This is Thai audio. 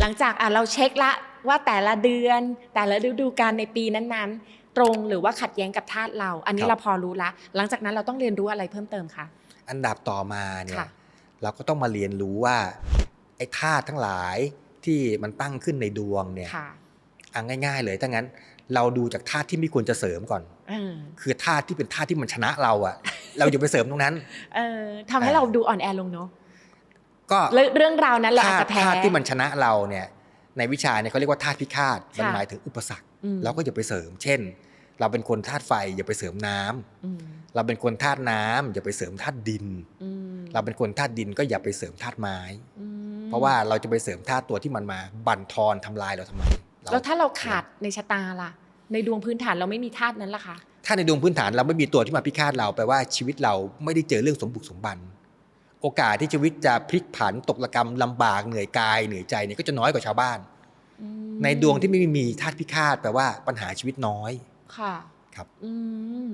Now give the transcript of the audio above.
หลังจากอะเราเช็คละว่าแต่ละเดือน แต่ละฤดูกาลในปีนั้นๆ ตรงหรือว่าขัดแย้งกับธาตุเรา อันนี้ครับเราพอรู้ละ หลังจากนั้นเราต้องเรียนรู้อะไรเพิ่มเติมคะอันดับต่อมาเนี่ยค่ะเราก็ต้องมาเรียนรู้ว่าไอ้ธาตุทั้งหลายที่มันตั้งขึ้นในดวงเนี่ยค่ะเอาง่าย ๆ เลยถ้างั้น เราดูจากธาตุที่ไม่ควรจะเสริมก่อนเออคือธาตุที่เป็นธาตุที่มันชนะเราอะเราอย่าไปเสริมตรงนั้นเออทำให้อ่าเราดูอ่อนแอลงเนาะ ก็เรื่องเรื่องราวนั้นเราอาจธาตุจะแพ้ธาตุที่มันชนะเราเนี่ยในวิชาเนี่ยเขาเรียกว่าธาตุพิฆาตมันค่ะหมายถึงอุปสรรคอืมเราก็อย่าไปเสริม เช่น เราเป็นคนธาตุไฟอย่าไปเสริมน้ำอืมเราเป็นคนธาตุน้ำอย่าไปเสริมธาตุดินอืมเราเป็นคนธาตุดินก็อย่าไปเสริมธาตุไม้อืมเพราะว่าเราจะไปเสริมธาตุตัวที่มันมาบั่นทอนทำลายเราทำไมเรแล้วถ้าเราขาดในชะตาล่ะ ในดวงพื้นฐานเราไม่มีธาตุนั้นล่ะคะถ้าในดวงพื้นฐานเราไม่มีตัวที่มาพิฆาตเราแปลว่าชีวิตเราไม่ได้เจอเรื่องสมบุกสมบัน โอกาสที่ชีวิตจะพลิกผันตกระกรรมลำบากเหนื่อยกายเหนื่อยใจเนี่ยก็จะน้อยกว่าชาวบ้านอืมในดวงที่ไม่มีธาตุพิฆาตแปลว่าปัญหาชีวิตน้อยค่ะ ครับ อืม